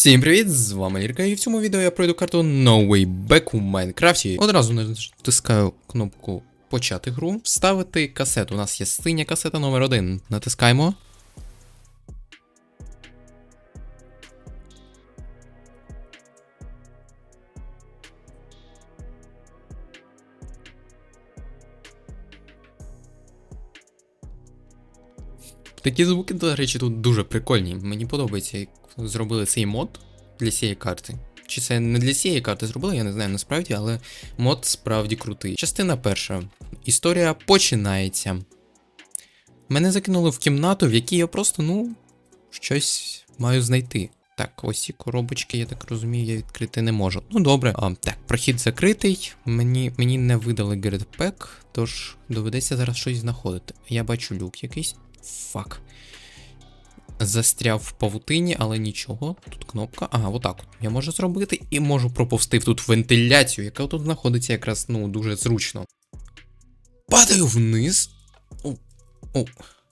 Всім привіт! З вами Лірка, і в цьому відео я пройду карту No Way Back у Майнкрафті. Одразу натискаю кнопку почати гру, вставити касету. У нас є синя касета номер 1 Натискаємо. Такі звуки, до речі, тут дуже прикольні. Мені подобається, зробили цей мод для цієї карти. Чи це не для цієї карти зробили, я не знаю насправді, але мод справді крутий. Частина перша. Історія починається. Мене закинули в кімнату, в якій я просто, ну, щось маю знайти. Так, ось ці коробочки, я так розумію, я відкрити не можу. Ну добре. А, так, прохід закритий. Мені, мені не видали гердпек, тож доведеться зараз щось знаходити. Я бачу люк якийсь. Фак. Застряв в павутині, але нічого. Тут кнопка. Ага, отак от. Я можу зробити і можу проповсти тут вентиляцію, яка тут знаходиться якраз ну дуже зручно. Падаю вниз. О, о.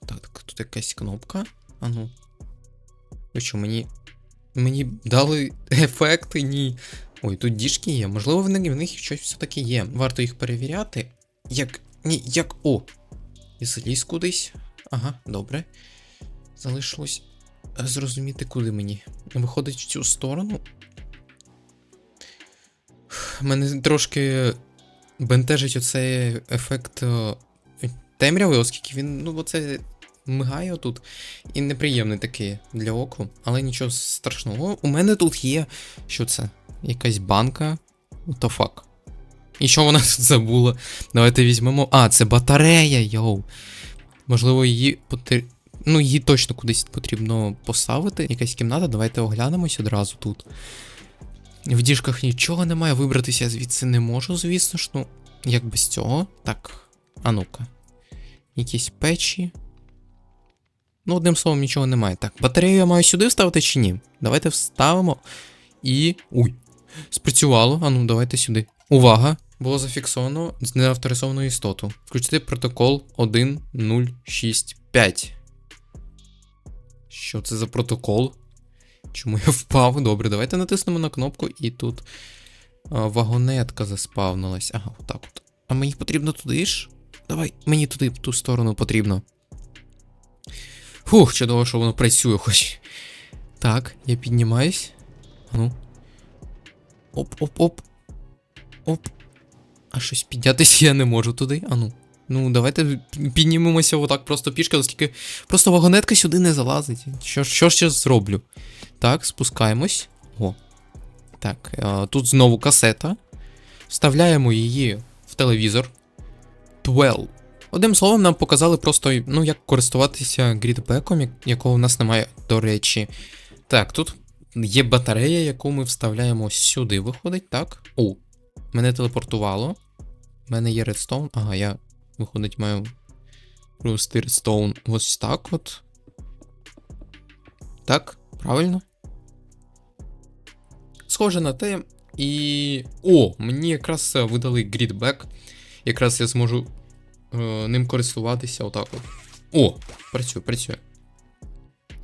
Так, тут якась кнопка. А ну. Ну що, мені. Мені дали ефекти, ні. Ой, тут діжки є. Можливо, в них, в них щось все-таки є. Варто їх перевіряти. Як. Ні, як. О! І заліз кудись. Ага, добре. Залишилось е, зрозуміти, куди мені. Виходить в цю сторону. Мене трошки бентежить оцей ефект е, темряви, оскільки він, ну, оце мигає тут. І неприємний такий для оку, але нічого страшного. У мене тут є. Що це? Якась банка. What fuck? І що вона тут забула? Давайте візьмемо. А, це батарея, йоу. Можливо, її потр... Ну, її точно кудись потрібно поставити. Якась кімната, давайте оглянемось одразу тут. В діжках нічого немає, вибратися звідси не можу, звісно ж. Ну, як без цього. Так. А ну-ка. Якісь печі. Ну, одним словом, нічого немає. Так, батарею я маю сюди вставити чи ні? Давайте вставимо. І. Уй. Спрацювало. А ну, давайте сюди. Увага! Було зафіксовано з неавторизовану істоту. Включити протокол 1065. Що це за протокол? Чому я впав? Добре, давайте натиснемо на кнопку, і тут а, вагонетка заспавнилась. Ага, отак от. А мені потрібно туди ж? Давай, мені туди, в ту сторону потрібно. Фух, чудово, що воно працює хоч. Так, я піднімаюсь. Ну. Оп-оп-оп. Оп. А щось піднятися я не можу туди. Ану. Ну, давайте піднімемося отак просто пішки, оскільки просто вагонетка сюди не залазить. Що, що я зроблю? Так, спускаємось. О. Так, а, тут знову касета. Вставляємо її в телевізор. 12. Одним словом, нам показали просто, ну, як користуватися грідбеком, якого в нас немає, до речі. Так, тут є батарея, яку ми вставляємо сюди, виходить, так? О, Мене телепортувало. У мене є редстоун. Ага, я, виходить, маю провести редстоун ось так от. Так, правильно? Схоже на те. І. О, мені якраз е, видали грідбек. Якраз я зможу е, ним користуватися отак от. О, працює, працює.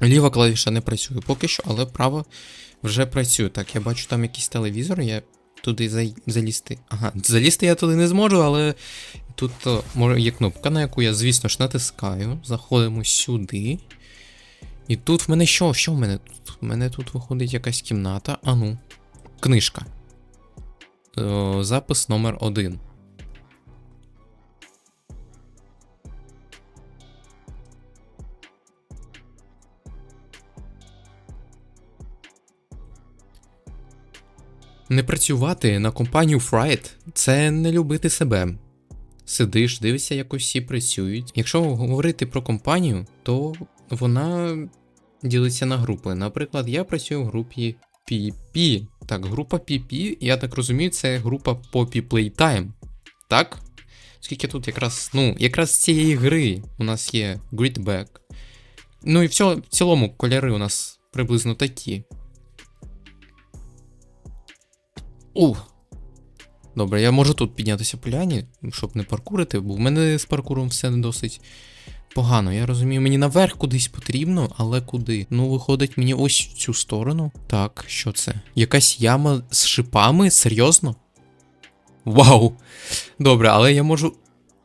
Ліва клавіша не працює поки що, але права вже працює. Так, я бачу там якийсь телевізор, я туди залізти. Ага, залізти я туди не зможу, але тут е, є кнопка, на яку я, звісно ж, натискаю. Заходимо сюди. І тут в мене що? Що в мене тут? В мене тут виходить якась кімната. А ну. Книжка. Е, запис номер один. Не працювати на компанію Fright – це не любити себе. Сидиш, дивишся, як усі працюють. Якщо говорити про компанію, то вона ділиться на групи. Наприклад, я працюю в групі PP. Так, група PP, я так розумію, це група Poppy Playtime. Так? Скільки тут якраз, ну, якраз з цієї гри у нас є Gridback. Ну і в, цьо- в цілому кольори у нас приблизно такі. У. Добре, я можу тут піднятися по ляні, щоб не паркурити, бо в мене з паркуром все не досить погано. Я розумію, мені наверх кудись потрібно, але куди? Ну, виходить, мені ось в цю сторону. Так, що це? Якась яма з шипами? Серйозно? Вау! Добре, але я можу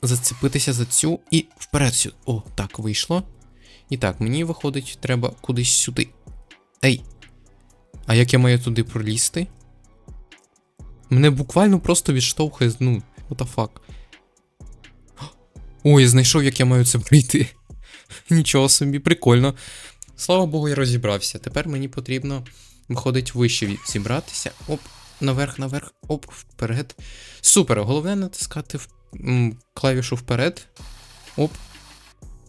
зацепитися за цю і вперед сюди. О, так, вийшло. І так, мені виходить, треба кудись сюди. Ей! А як я маю туди пролізти? Мене буквально просто відштовхує, ну, what the fuck. Ой, знайшов, як я маю це пройти. Нічого собі, прикольно. Слава Богу, я розібрався. Тепер мені потрібно, виходить, вище зібратися. Оп, наверх, наверх, оп, вперед. Супер. Головне натискати в, клавішу вперед. Оп.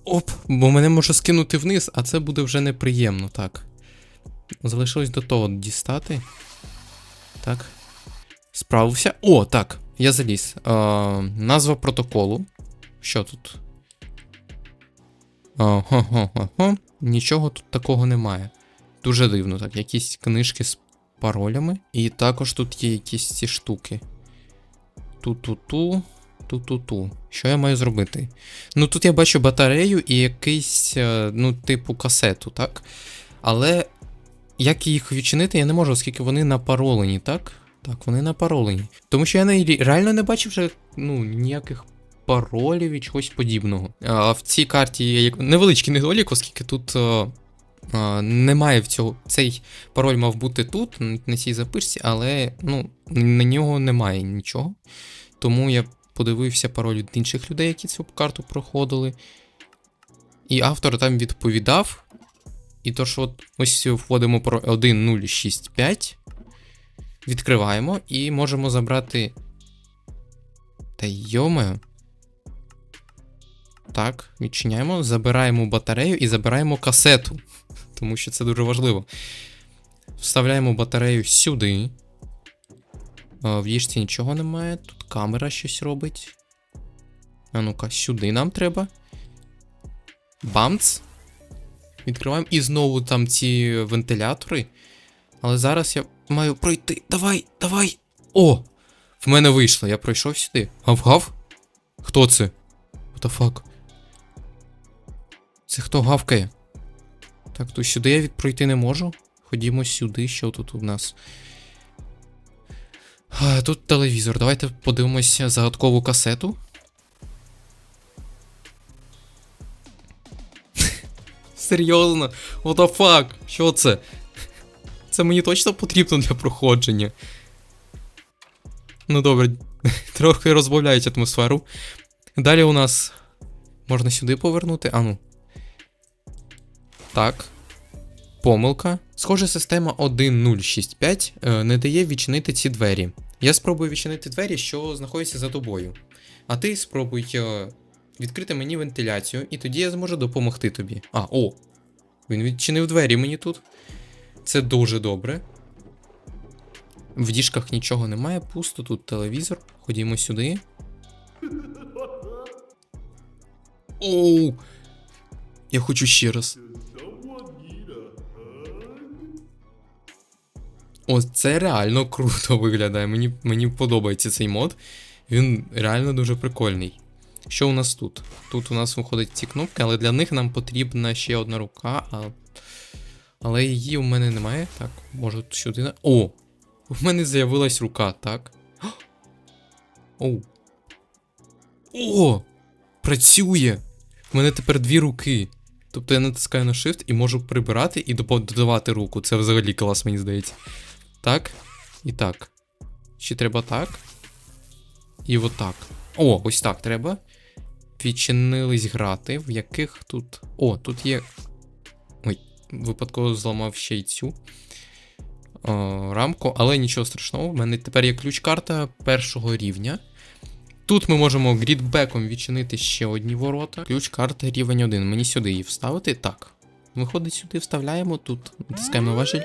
Оп. Бо мене може скинути вниз, а це буде вже неприємно, так. Залишилось до того дістати. Так. Справився. О, так. Я заліз. Е, назва протоколу. Що тут? Ага, Нічого тут такого немає. Дуже дивно, так. Якісь книжки з паролями. І також тут є якісь ці штуки. Ту-ту-ту. Ту-ту-ту. Що я маю зробити? Ну тут я бачу батарею і якийсь, е, ну, типу, касету, так? Але як їх відчинити, я не можу, оскільки вони напаролені, так? Так, вони напаролені. Тому що я не, реально не бачив вже ну, ніяких паролів і чогось подібного. А в цій карті є невеличкий недолік, оскільки тут е, е, немає в цього. Цей пароль мав бути тут, на цій записці, але ну, на нього немає нічого. Тому я подивився пароль від інших людей, які цю карту проходили. І автор там відповідав. І то, що от ось вводимо про 1065, відкриваємо і можемо забрати. Та йомаю. Так, відчиняємо, забираємо батарею і забираємо касету. Тому що це дуже важливо. Вставляємо батарею сюди. А, В їжці нічого немає. Тут камера щось робить. А ну-ка, сюди нам треба. Бамц. Відкриваємо. І знову там ці вентилятори. Але зараз я маю пройти. Давай, давай. О! В мене вийшло, я пройшов сюди. Гав-гав? Хто це? What the fuck? Це хто гавкає? Так, то сюди я пройти не можу. Ходімо сюди, що тут у нас. А, Тут телевізор. Давайте подивимося загадкову касету. Серйозно? What the fuck? Що це? Це мені точно потрібно для проходження. Ну добре, трохи розбавляють атмосферу. Далі у нас. Можна сюди повернути. А ну. Так. Помилка. Схоже, система 1065 е, не дає відчинити ці двері. Я спробую відчинити двері, що знаходяться за тобою. А ти спробуй е, відкрити мені вентиляцію, і тоді я зможу допомогти тобі. А, о! Він відчинив двері мені тут. Це дуже добре. В діжках нічого немає, пусто, тут телевізор. Ходімо сюди. Оу! Я хочу ще раз. О, це реально круто виглядає. Мені, мені подобається цей мод. Він реально дуже прикольний. Що у нас тут? Тут у нас виходять ці кнопки, але для них нам потрібна ще одна рука. А... Але її у мене немає. Так, може сюди. на- О! У мене з'явилась рука, так. Оу. О! Працює! У мене тепер дві руки. Тобто я натискаю на Shift і можу прибирати і додавати руку. Це взагалі клас, мені здається. Так. І так. Ще треба так. І отак. О, ось так треба. Відчинились грати, в яких тут. О, тут є. Випадково зламав ще й цю о, рамку, але нічого страшного. У мене тепер є ключ-карта першого рівня. Тут ми можемо грідбеком відчинити ще одні ворота. Ключ-карта рівень 1. Мені сюди її вставити. Так. Виходить, сюди вставляємо, тут натискаємо важель.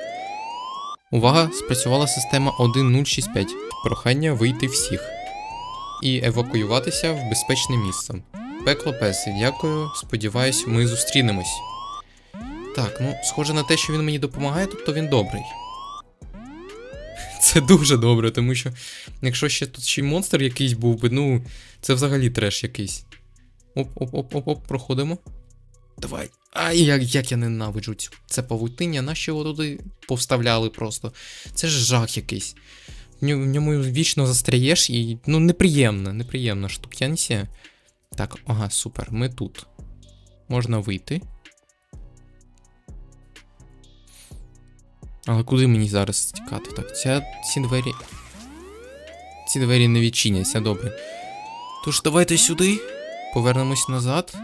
Увага! Спрацювала система 1065. Прохання вийти всіх. І евакуюватися в безпечне місце. Пекло Песи, дякую. Сподіваюсь, ми зустрінемось. Так, ну, схоже на те, що він мені допомагає, тобто він добрий. Це дуже добре, тому що якщо ще тут ще й монстр якийсь був би, ну, це взагалі треш якийсь. Оп-оп-оп-оп-оп, проходимо. давай. Ай, як, як я ненавиджу цю. Це павутиння, наші його туди повставляли просто. Це ж жах якийсь. В ньому, вічно застряєш і. Ну, неприємна, неприємна штукянсія. Так, ага, супер, ми тут. Можна вийти. Але куди мені зараз тікати? Так, ця, ці двері. Ці двері не відчиняться, добре. Тож давайте сюди. Повернемось назад.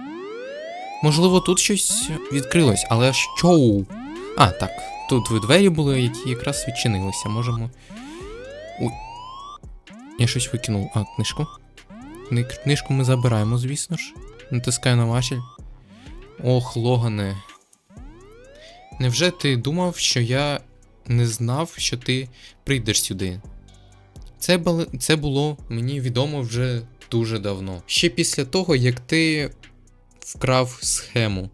Можливо, тут щось відкрилось, але що? А, так. Тут двері були, які якраз відчинилися. Можемо. Ой. Я щось викинув. А, книжку. Книжку ми забираємо, звісно ж. Натискаю на важіль. Ох, Логане. Невже ти думав, що я не знав, що ти прийдеш сюди? Це, це було мені відомо вже дуже давно. Ще після того, як ти вкрав схему.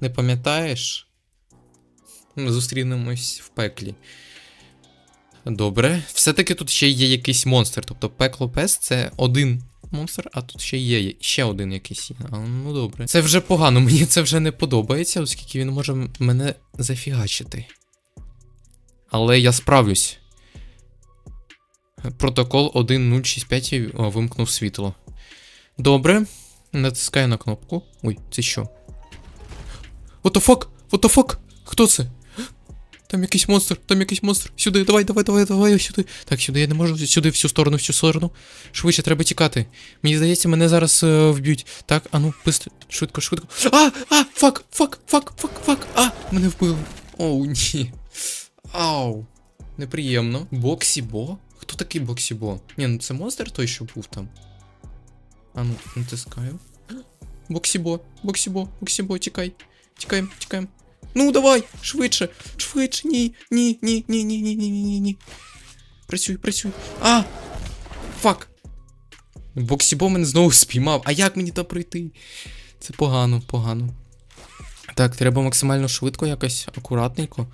Не пам'ятаєш? Ми зустрінемось в пеклі. Добре. Все-таки тут ще є якийсь монстр. Тобто пекло пес це один монстр, а тут ще є ще один якийсь. Ну добре. Це вже погано, мені це вже не подобається, оскільки він може мене зафігачити. Але я справлюсь. Протокол 1065 о, вимкнув світло. Добре. Натискаю на кнопку. Ой, це що? What the fuck? What the fuck? Хто це? Там якийсь монстр, там якийсь монстр. Сюди, давай, давай, давай, давай, сюди. Так, сюди я не можу, сюди, всю сторону, всю сторону. Швидше, треба тікати. Мені здається, мене зараз е, вб'ють. Так, а ну, бистро, швидко, швидко. А, а, фак, фак, фак, фак, фак. А, мене вбили. Оу, ні. Ау. Неприємно. Боксібо? Хто такий Боксібо? Ні, ну це монстр той, що був там. А ну, натискаю. Боксібо, Боксібо, Боксібо, тікай. Тікаємо, тікаємо. Ну, давай, швидше, швидше, ні, ні, ні, ні, ні, ні, ні, ні, ні. Працюй, працюй. А! Фак. Боксібо мене знову спіймав. А як мені там пройти? Це погано, погано. Так, треба максимально швидко, якось акуратненько.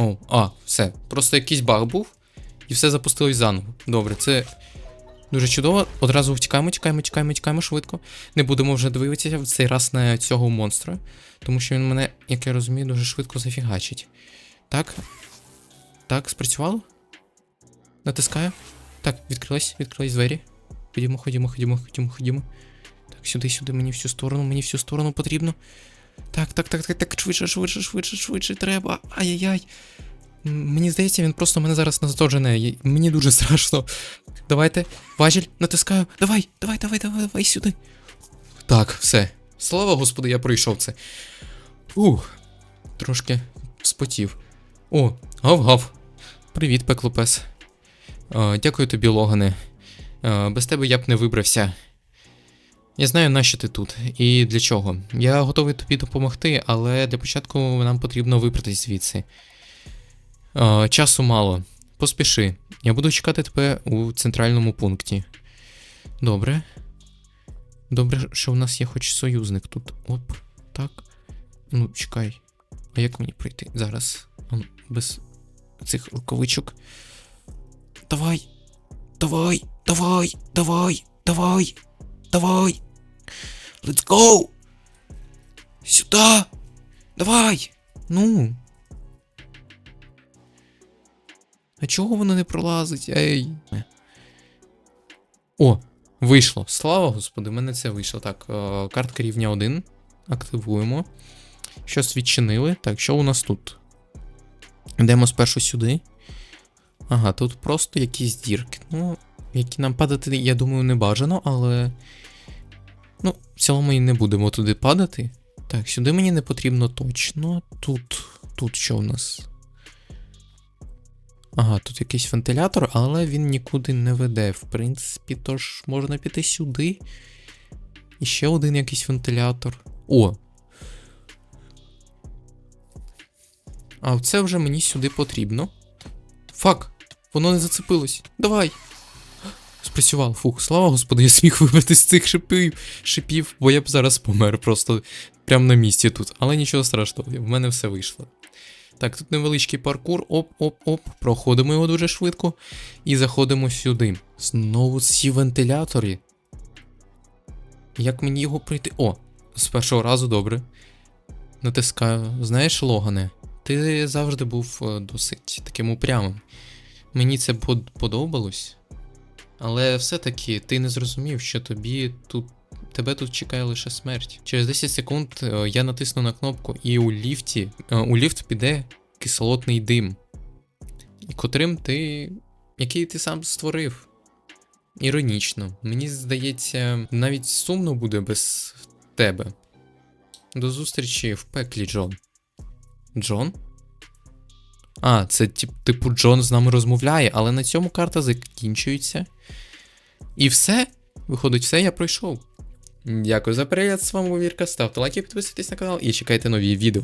О, а, все. Просто якийсь баг був, і все запустилось заново. Добре, це дуже чудово. Одразу втікаємо, тікаємо, тікаємо, тікаємо швидко. Не будемо вже дивитися в цей раз на цього монстра, тому що він мене, як я розумію, дуже швидко зафігачить. Так. Так, спрацювало? Натискаю. Так, відкрились, відкрились двері. Ходімо, ходімо, ходімо, ходімо, ходімо. Так, сюди, сюди, мені всю сторону, мені всю сторону потрібно. Так, так, так, так, так, швидше, швидше, швидше, швидше, треба. Ай-яй-яй. Мені здається, він просто мене зараз наздожене. Мені дуже страшно. Давайте, важіль, натискаю. Давай, давай, давай, давай, давай сюди. Так, все. Слава Господу, я пройшов це. Ух, трошки спотів. О, гав-гав. Привіт, пеклопес. Е, дякую тобі, Логане. Е, без тебе я б не вибрався. Я знаю, нащо ти тут і для чого. Я готовий тобі допомогти, але для початку нам потрібно вибратись звідси. Е, часу мало. Поспіши. Я буду чекати тебе у центральному пункті. Добре. Добре, що в нас є хоч союзник тут. Оп, так. Ну, чекай. А як мені пройти? Зараз. Ну, Без цих рукавичок. Давай. Давай, давай, давай, давай, давай. Let's go! Сюда! Давай! Ну. А чого воно не пролазить? Ей. О, вийшло. Слава Господи, в мене це вийшло. Так, е, картка рівня 1. Активуємо. Щось відчинили. Так, що у нас тут? Йдемо спершу сюди. Ага, тут просто якісь дірки. Ну, які нам падати, я думаю, не бажано, але. Ну, в цілому і не будемо туди падати. Так, сюди мені не потрібно точно. Тут. Тут що у нас? Ага, тут якийсь вентилятор, але він нікуди не веде. В принципі, тож можна піти сюди. І ще один якийсь вентилятор. О! А це вже мені сюди потрібно. Фак! Воно не зацепилось. Давай! Спрацював. Фух, слава господи, я зміг вибити з цих шипів, шипів, бо я б зараз помер просто прямо на місці тут. Але нічого страшного, в мене все вийшло. Так, тут невеличкий паркур. Оп-оп-оп. Проходимо його дуже швидко. І заходимо сюди. Знову ці вентилятори. Як мені його пройти? О, з першого разу добре. Натискаю. Знаєш, Логане, ти завжди був е, досить таким упрямим. Мені це под- подобалось. Але все-таки ти не зрозумів, що тобі тут. Тебе тут чекає лише смерть. Через 10 секунд е, я натисну на кнопку, і у ліфті. е, У ліфт піде кислотний дим. Котрим ти. який ти сам створив. Іронічно. Мені здається, навіть сумно буде без тебе. До зустрічі в пеклі, Джон. Джон? А, це тип- типу Джон з нами розмовляє, але на цьому карта закінчується. І все. Виходить, все, я пройшов. Дякую за перегляд. З вами був Вірка. Ставте лайки, підписуйтесь на канал і чекайте нові відео.